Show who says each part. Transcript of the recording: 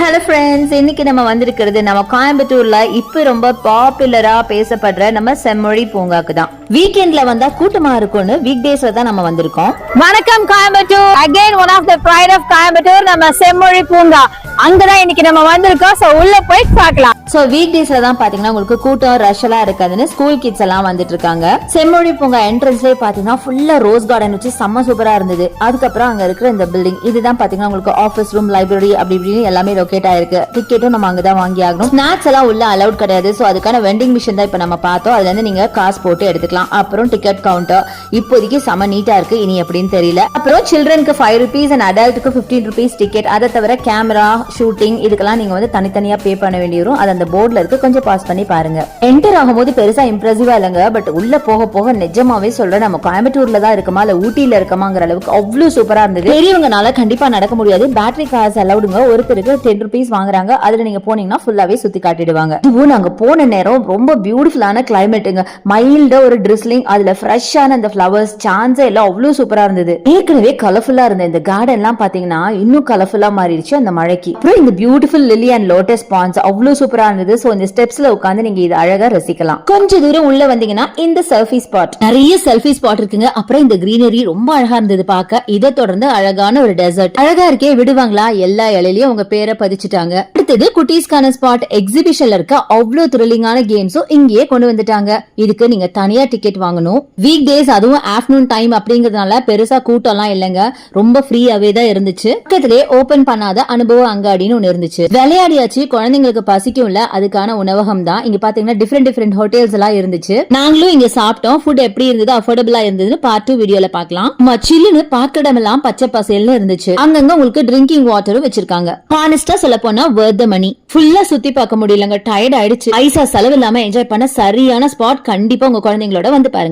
Speaker 1: Hello friends இன்னைக்கு நம்ம வந்திருக்கிறது நம்ம கோயம்புத்தூர்ல இப்ப ரொம்ப பாப்புலரா பேசப்படுற நம்ம செம்மொழி பூங்காக்கு தான். வீக்கெண்ட்ல வந்தா கூட்டமா இருக்கும்னு வீக் டேஸ்ல தான் நம்ம வந்திருக்கோம்.
Speaker 2: வணக்கம் Coimbatore. Again one of the pride of Coimbatore நம்ம செம்மொழி பூங்கா. அங்கதான் இன்னைக்கு நம்ம வந்திருக்கோம். சோ உள்ள போய் பார்க்கலாம்.
Speaker 1: ஸோ வீக் டேஸ்ல தான் பாத்தீங்கன்னா உங்களுக்கு கூட்டம் ரஷ் எல்லாம் இருக்காதுன்னு ஸ்கூல் கிட்ஸ் எல்லாம் வந்துட்டு இருக்காங்க. செம்மொழி பூங்கா என்ட்ரன்ஸ்லேயே பாத்தீங்கன்னா ஃபுல்லா ரோஸ் கார்டன் வச்சு செம்ம சூப்பரா இருந்தது. அதுக்கப்புறம் அங்க இருக்கிற இந்த பில்டிங் இதுதான் பாத்தீங்கன்னா உங்களுக்கு ஆஃபீஸ் ரூம் லைப்ரரி அப்படி இப்படின்னு எல்லாமே லொக்கேட் ஆயிருக்கு. டிக்கெட்டும் நம்ம அங்கதான் வாங்கி ஆகணும். ஸ்நாக்ஸ் எல்லாம் உள்ள அலவுட் கிடையாது. ஸோ அதுக்கான வெண்டிங் மிஷின் தான் இப்போ நம்ம பார்த்தோம். அதுல இருந்து நீங்க காசு போட்டு எடுத்துக்கலாம். அப்புறம் டிக்கெட் கவுண்டர் இப்போதைக்கு செம நீட்டா இருக்கு. இனி எப்படின்னு தெரியல. அப்புறம் சில்ட்ரனுக்கு ஃபைவ் ருபீஸ் அண்ட் அடல்ட்டுக்கு ஃபிஃப்டீன் ருபீஸ் டிக்கெட் அதை தவிர கேமரா ஷூட்டிங் இதுக்கெல்லாம் நீங்க வந்து தனித்தனியா பே பண்ண வேண்டி வரும். அது அந்த போர்ட்ல இருக்கு. கொஞ்சம் பாஸ் பண்ணி பாருங்க. என்டர் ஆகும்போது பெருசா இம்ப்ரெசிவா இல்லைங்க. பட் உள்ள போக போக நிஜமாவே சொல்றேன். நம்ம கோயம்புத்தூர்ல தான் இருக்குமா? இல்ல ஊட்டியில இருக்கமாங்கிற அளவுக்கு அவ்வளவு சூப்பரா இருந்தது. பெரியவங்கனால கண்டிப்பா நடக்க முடியாது. பேட்டரி காசு அலவுடுங்க ஒருத்தருக்கு டென் ருபீஸ் வாங்குறாங்க. அதுல நீங்க போனீங்கன்னா ஃபுல்லாவே சுத்தி காட்டிடுவாங்க. இதுவும் நாங்க போன நேரம் ரொம்ப பியூட்டிஃபுல்லான கிளைமேட்டுங்க மைல்டா ஒரு ட்ரிஸ்லிங் அதுல ஃப்ரெஷ்ஷான அந்த ஃபிளவர்ஸ் சான்ஸே எல்லாம் அவ்வளவு சூப்பரா இருந்தது. ஏற்கனவே கலர்ஃபுல்லா இருந்த இந்த கார்டன் எல்லாம் பாத்தீங்கன்னா இன்னும் கலர்ஃபுல்லா மாறிடுச்சு அந்த மழைக்கு. அப்புறம் இந்த beautiful lily and lotus ponds அவ்வளவு சூப்பரா இருந்தது. சோ இந்த ஸ்டெப்ஸ்ல உட்காந்து நீங்க இது அழகா ரசிக்கலாம். கொஞ்ச தூரம் உள்ள வந்தீங்கன்னா இந்த செல்ஃபி ஸ்பாட் நிறைய செல்ஃபி ஸ்பாட் இருக்குங்க. அப்புறம் இந்த கிரீனரி ரொம்ப அழகா இருந்தது பார்க்க. இதை தொடர்ந்து அழகான ஒரு டெசர்ட் அழகா இருக்கே விடுவாங்களா? எல்லா இலையிலயும் உங்க பேரை பதிச்சுட்டாங்க. அடுத்தது குட்டீஸ்க்கான ஸ்பாட் எக்ஸிபிஷன்ல இருக்க அவ்வளவு த்ரில்லிங்கான கேம்ஸும் இங்கேயே கொண்டு வந்துட்டாங்க. இதுக்கு நீங்க தனியா டிக்கெட் வாங்கணும். வீக் டேஸ் அதுவும் ஆஃப்டர்நூன் டைம் அப்படிங்கறதுனால பெருசா கூட்டம்லாம் இல்லைங்க. ரொம்ப ஃப்ரீயாவே தான் இருந்துச்சு. பக்கத்திலே ஓபன் பண்ணாத அனுபவ அங்காடின்னு ஒண்ணு இருந்துச்சு. விளையாடியாச்சு குழந்தைங்களுக்கு பசிக்கும்ல அதுக்கான உணவகம் தான். இங்க பாத்தீங்கன்னா டிஃப்ரெண்ட் டிஃப்ரெண்ட் ஹோட்டல்ஸ் எல்லாம் இருந்துச்சு. நாங்களும் இங்க சாப்பிட்டோம். ஃபுட் எப்படி இருந்தது அஃபோர்டபுளா இருந்ததுன்னு பார்ட் டூ வீடியோல பாக்கலாம் சில்லுன்னு சில்லுன்னு பார்க்கடமெல்லாம் பச்சை பசேல்னு இருந்துச்சு. அங்கங்க உங்களுக்கு ட்ரிங்கிங் வாட்டரும் வச்சிருக்காங்க. ஹானஸ்ட் சொல்ல போனா worth மணி ஃபுல்லா சுத்தி பார்க்க முடியலங்க. டயர்ட் ஆயிடுச்சு. ஐசா செலவு இல்லாம என்ஜாய் பண்ண சரியான ஸ்பாட் கண்டிப்பா உங்க குழந்தைங்களோட வந்து பாருங்க.